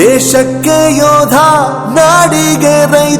ದೇಶಕ್ಕೆ ಯೋಧ ನಾಡಿಗೆ ರೈತ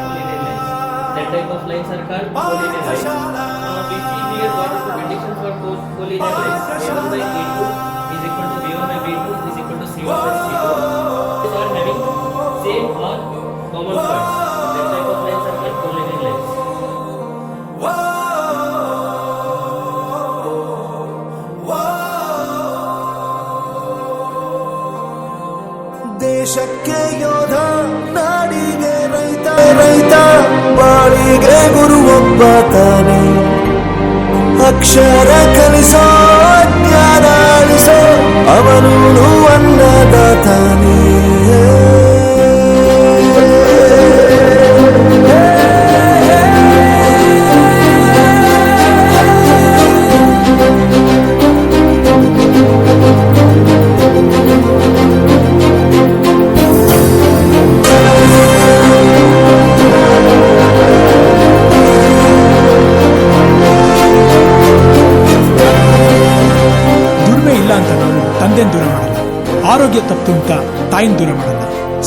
That type of lines are called collinear lines. Now we see here what is the condition for co- collinear lines. A1 by A2 is equal to B1 by B2 is equal to C1 by C2. These are having same or common parts. That type of lines are called collinear lines. ದೇಶಕ್ಕೆ ಯೋಧ ಬಾಳಿಗೆ ಗುರು ಒಬ್ಬ ತಾನೆ ಅಕ್ಷರ ಕಲಿಸೋ ಜ್ಞಾನ ಅವನು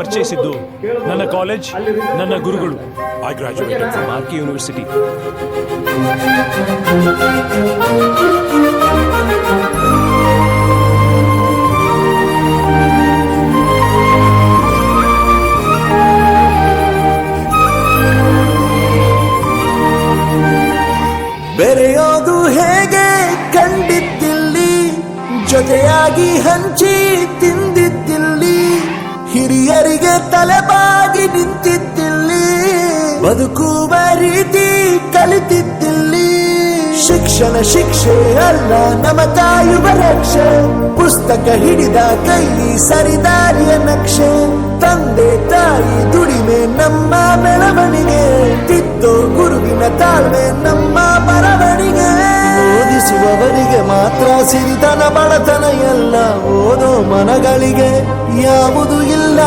ಪರಿಚಯಿಸಿದ್ದು ನನ್ನ college ನನ್ನ ಗುರುಗಳು. I graduated from R K university ಬೆರೆಯೋದು ಹೇಗೆ ಕಂಡಿದ್ದಿಲ್ಲಿ? ಜೊತೆಯಾಗಿ ಹಂಚಿ ತಲೆಬಾಗಿ ನಿಂತಿದ್ದಿಲ್ಲಿ ಬದುಕುವ ರೀತಿ ಕಲಿತಿದ್ದಿಲ್ಲಿ. ಶಿಕ್ಷಣ ಶಿಕ್ಷೆ ಅಲ್ಲ ನಮ ತಾಯುವ ರಕ್ಷೆ. ಪುಸ್ತಕ ಹಿಡಿದ ಕೈ ಸರಿದಾರಿಯ ನಕ್ಷೆ. ತಂದೆ ತಾಯಿ ದುಡಿಮೆ ನಮ್ಮ ಬೆಳವಣಿಗೆ. ತಿತ್ತೋ ಗುರುವಿನ ತಾಳ್ಮೆ ನಮ್ಮ ಬರವಣಿಗೆ. ಓದಿಸುವವರಿಗೆ ಮಾತ್ರ ಸಿರಿತನ ಬಡತನ ಎಲ್ಲ. ಓದೋ ಮನಗಳಿಗೆ ಯಾವುದು ಇಲ್ಲ.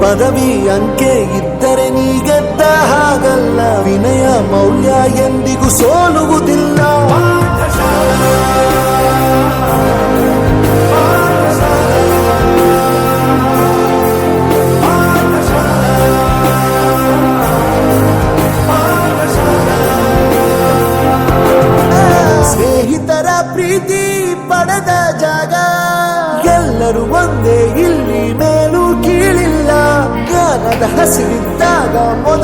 ಪದವಿ ಅಂಕೆ ಇದ್ದರೆ ನೀ ಗೆದ್ದ ಹಾಗಲ್ಲ. ವಿನಯ ಮೌಲ್ಯ ಎಂದಿಗೂ ಸೋಲುವುದಿಲ್ಲ.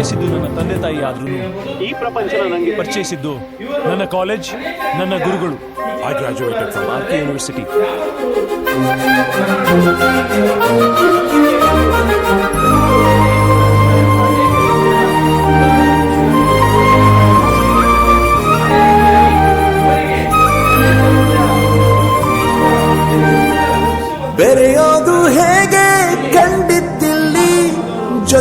ಪರಿಚಯಿಸಿದ್ದು ನನ್ನ ತಂದೆ ತಾಯಿ ಆದ್ರೂ ಈ ಪ್ರಪಂಚ ನನಗೆ ಪರಿಚಯಿಸಿದ್ದು ನನ್ನ ಕಾಲೇಜ್ ನನ್ನ ಗುರುಗಳು. I graduated from R K university. ಬೇರೆ ಯಾವುದು ಕಂಡಿದ್ದಿಲ್ಲಿ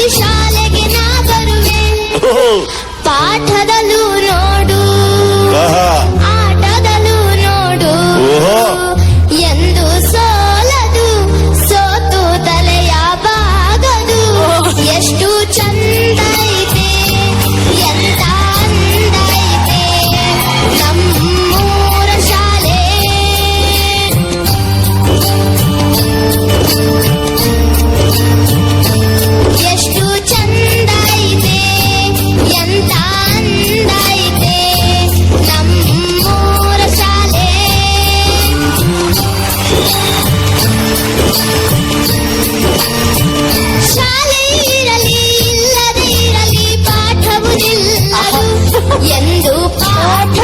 Deixa ಎಂದು ಪಾಠ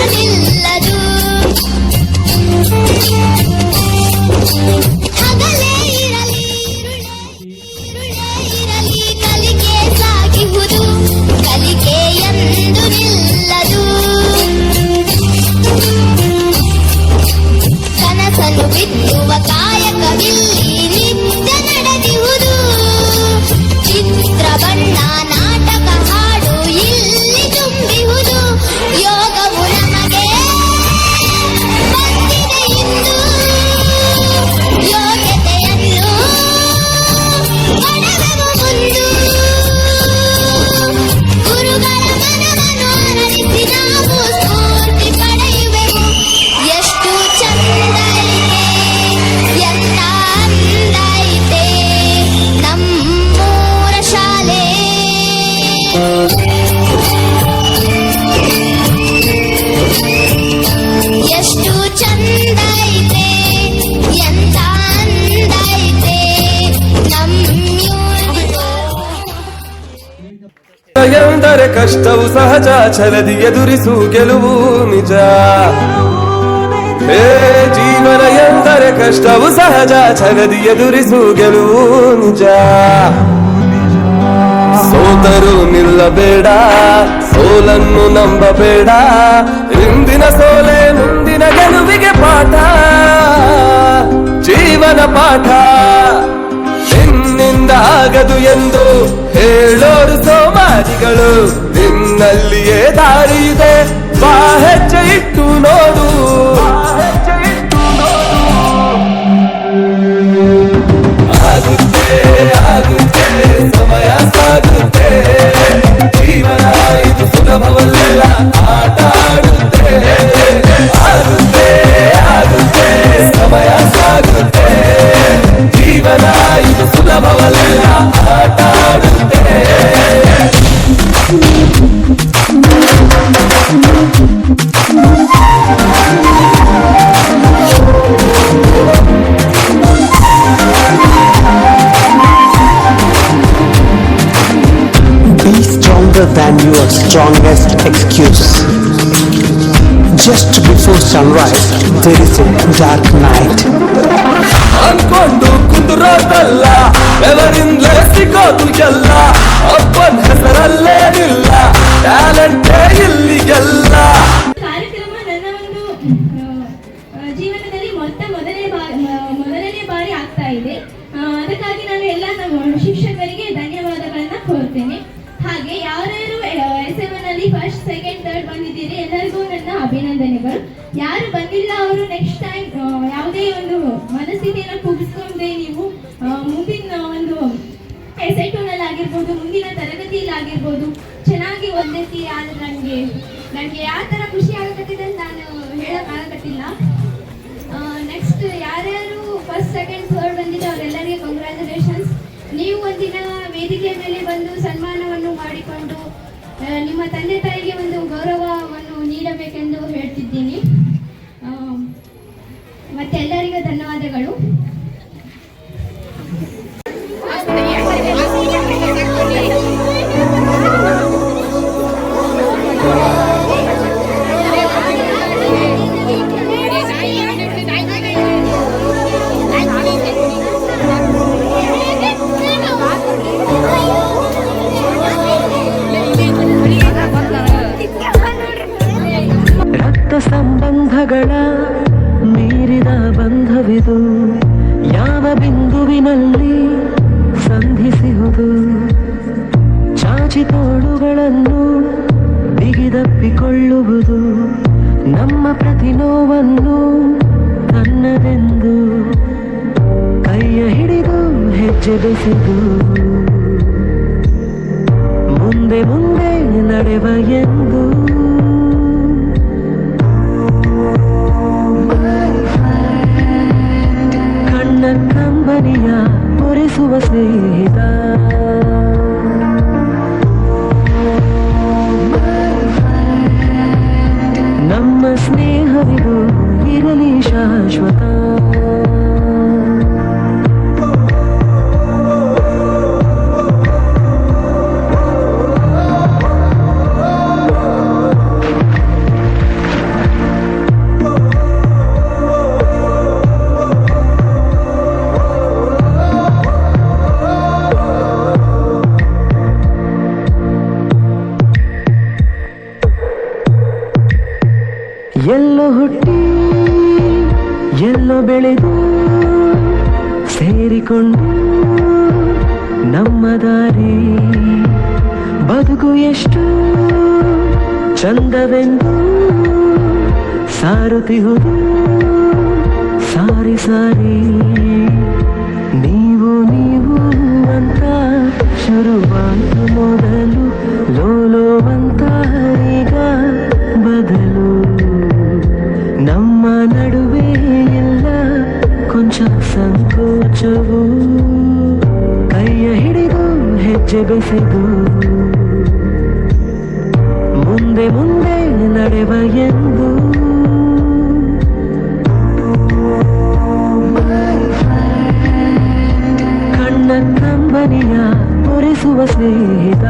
ಸಹಜ ಛಲದಿ ಎದುರಿಸು ಗೆಲುವು ನಿಜ. ಹೇ ಜೀವನ ಎಂದರೆ ಕಷ್ಟವು ಸಹಜ ಛಲದಿ ಎದುರಿಸು ಗೆಲುವು ನಿಜ. ಸೋತರು ನಿಲ್ಲಬೇಡ, ಸೋಲನ್ನು ನಂಬಬೇಡ, ಇಂದಿನ ಸೋಲೆ ಮುಂದಿನ ಗೆಲುವಿಗೆ ಪಾಠ. ಜೀವನ ಪಾಠ ನಿನ್ನಿಂದ ಎಂದು ಹೇಳೋರು ಸೋಮಾರಿಗಳು ನಿನ್ನಲ್ಲಿಯೇ ದಾರಿ ಇದೆ ಬಾ ಹೆಜ್ಜೆ ಇಟ್ಟು ನೋಡು. ಆಗುತ್ತೆ ಆಗುತ್ತೆ, ಸಮಯ ಸಾಗುತ್ತೆ. ಜೀವನ ಇದು ಸುಲಭವಲ್ಲ ಆಟ ಆಡುತ್ತೆ. ಆಗುತ್ತೆ, ಸಮಯ ಸಾಗುತ್ತೆ. ಜೀವನ ಇದು ಸುಲಭವಲ್ಲ ಆಟ ಆಡುತ್ತೆ Be stronger than your strongest excuse. Just before sunrise, there is a dark night. ಅನ್ಕೊಂಡು ಕುಂದುರೋದಲ್ಲ ಬೆವರಿಂದಲೇ ಸಿಗೋದು ಎಲ್ಲ. ಅಪ್ಪನ ಹೆಸರಲ್ಲೇ ಇಲ್ಲ ಟ್ಯಾಲೆಂಟೇ ಇಲ್ಲಿಗೆಲ್ಲ. ಮನಸ್ಥಿತಿಯನ್ನು ಕುಗ್ಗಿಸ್ಕೊಂಡೆ ನೀವು ಮುಂದಿನ ಒಂದು ಎಸೆಟೋನಲ್ಲಿ ಆಗಿರ್ಬೋದು ಮುಂದಿನ ತರಗತಿಯಲ್ಲಿ ಆಗಿರ್ಬೋದು ಚೆನ್ನಾಗಿ ಓದೈತಿ ಆದ್ರೆ ನನಗೆ ನನಗೆ ಯಾವ ಥರ ಖುಷಿ ಆಗಕತ್ತಿದೆ ಅಂತ ನಾನು ಆಗಕತ್ತಿಲ್ಲ. ನೆಕ್ಸ್ಟ್ ಯಾರ್ಯಾರು ಫಸ್ಟ್ ಸೆಕೆಂಡ್ ಥರ್ಡ್ ಬಂದಿದೆ, ಅವರೆಲ್ಲರಿಗೆ ಕಂಗ್ರ್ಯಾಚುಲೇಷನ್ಸ್ ನೀವು ಒಂದಿನ ವೇದಿಕೆ ಮೇಲೆ ಬಂದು ಸನ್ಮಾನವನ್ನು ಮಾಡಿಕೊಂಡು ನಿಮ್ಮ ತಂದೆ ತಾಯಿಗೆ ಒಂದು ಗೌರವವನ್ನು ಧನ್ಯವಾದಗಳು. ಬೆಸೆದು ಮುಂದೆ ಮುಂದೆ ನಡೆವ ಎಂದು. ಕಣ್ಣ ಕಂಬನಿಯ ಒರೆಸುವ ಸ್ನೇಹಿತ. ನಮ್ಮ ಸ್ನೇಹವಿದು ಇರಲಿ ಶಾಶ್ವತ. ಬದುಕು ಎಷ್ಟು ಚಂದವೆಂದು ಸಾರುತ್ತಿಹುದು ಸಾರಿ ಸಾರಿ. ನೀವು ನೀವು ಅಂತ ಶುರುವಾದ ಮೊದಲು ಲೋಲೋ ಅಂತ ಈಗ ಬದಲು. ನಮ್ಮ ನಡುವೆ ಎಲ್ಲ ಕೊಂಚ ಸಂಕೋಚವು. ಕೈಯ ಹಿಡಿದು ಹೆಜ್ಜೆ ಬೆಸೆದು. ನಡೆವ ಎಂದು ಕಣ್ಣ ಕಂಬನಿಯ ಒರೆಸುವ ಸ್ನೇಹಿತ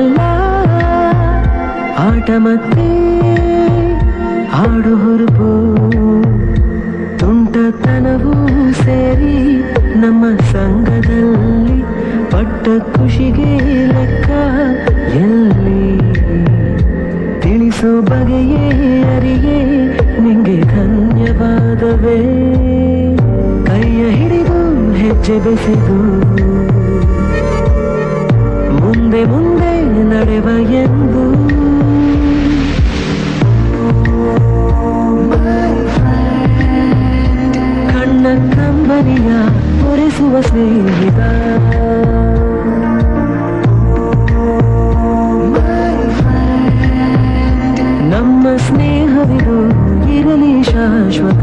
ಇದೆಲ್ಲ ಆಟ ಮತ್ತೆ ಆಡು ಹುರುಪು. ತುಂಟತನವೂ ಸೇರಿ ನಮ್ಮ ಸಂಘದಲ್ಲಿ ಪಟ್ಟ ಖುಷಿಗೆ ಲೆಕ್ಕ ಎಲ್ಲಿ? ತಿಳಿಸೋ ಬಗೆಯೇ ಅರಿಗೆ ನಿಂಗೆ ಧನ್ಯವಾದವೇ. ಕೈಯ ಹಿಡಿದು ಹೆಜ್ಜೆ ಬೆಸೆದು ಮುಂದೆ ಮುಂದೆ ನಡೆವ ಎಂದು ಕಣ್ಣ ಕಂಬನಿಯ ಒರೆಸುವ ಸ್ನೇಹಿತ ನಮ್ಮ ಸ್ನೇಹವಿದು ಇರಲಿ ಶಾಶ್ವತ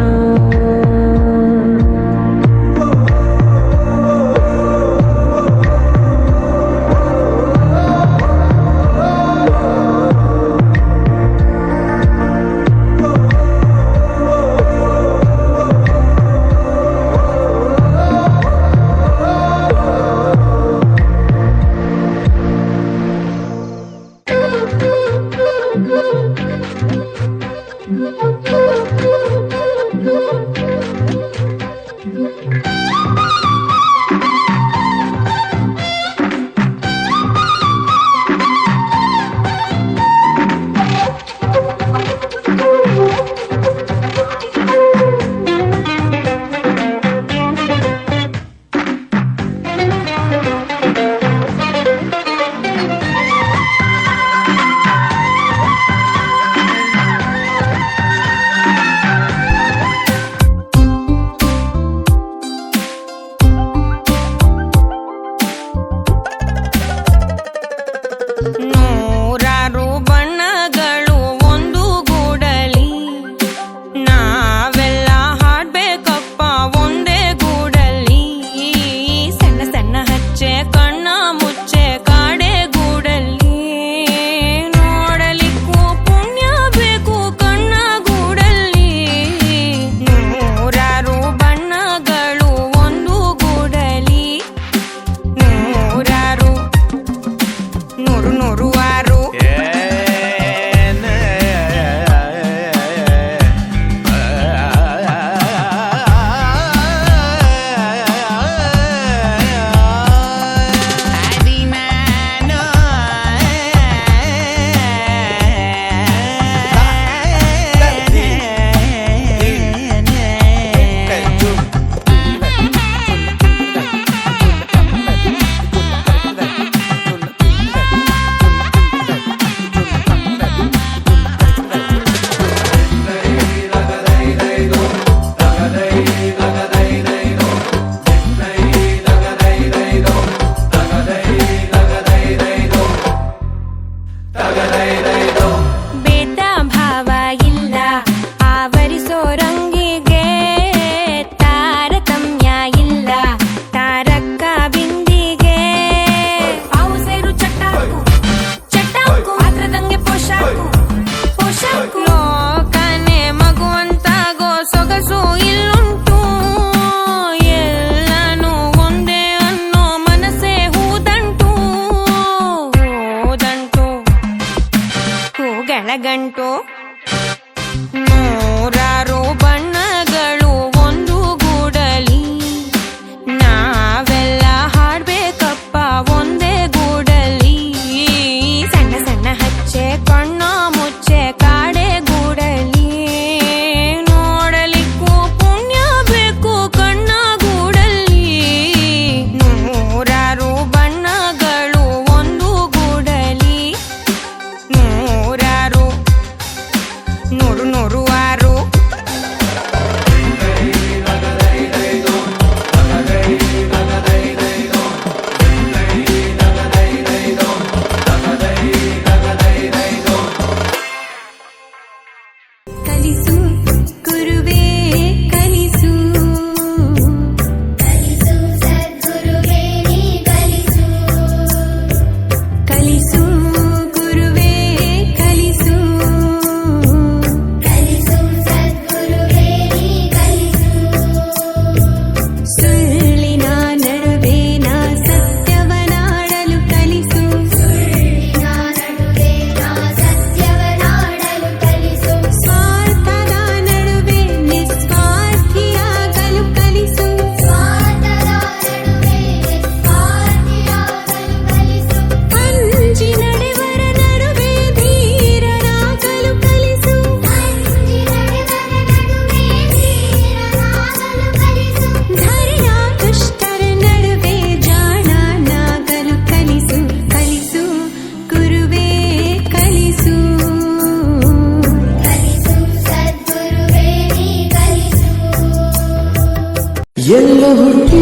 ಎಲ್ಲ ಹುಟ್ಟಿ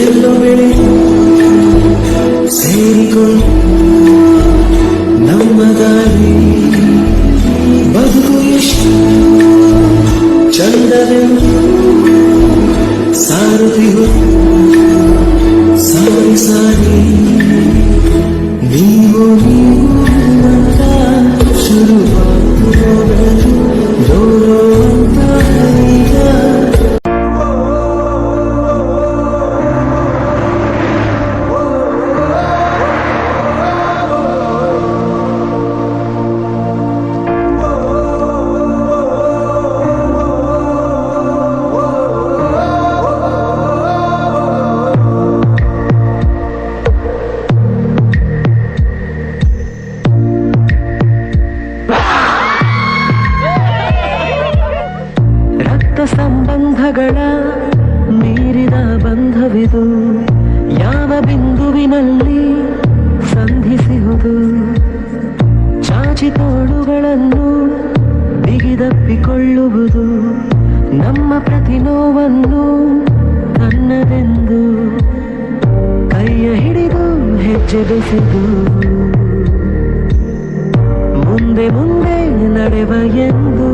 ಎಲ್ಲ ಬೆಳೆದು ಸೇರಿಕೊಂಡು ನಮ್ಮ ದಾರಿ ಬದುಕು ಎಷ್ಟು ಚಂದವೆಂದು ಸಾರುತ್ತಿರು ಸಾರಿ ಸಾರಿ ನೀವು ನೀವು ಅಂತ ಮುಂದೆ ಮುಂದೆ ನಡೆವ ಎಂದು.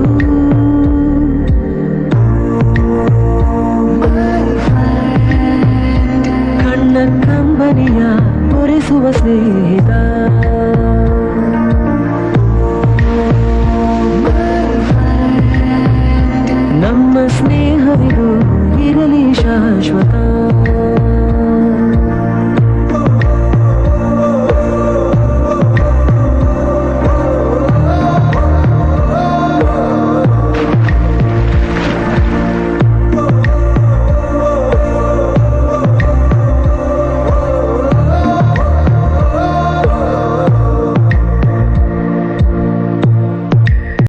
ಕಣ್ಣ ಕಂಬನಿಯ ಒರೆಸುವ ಸ್ನೇಹಿತ. ನಮ್ಮ ಸ್ನೇಹವಿದು ಇರಲಿ ಶಾಶ್ವತ.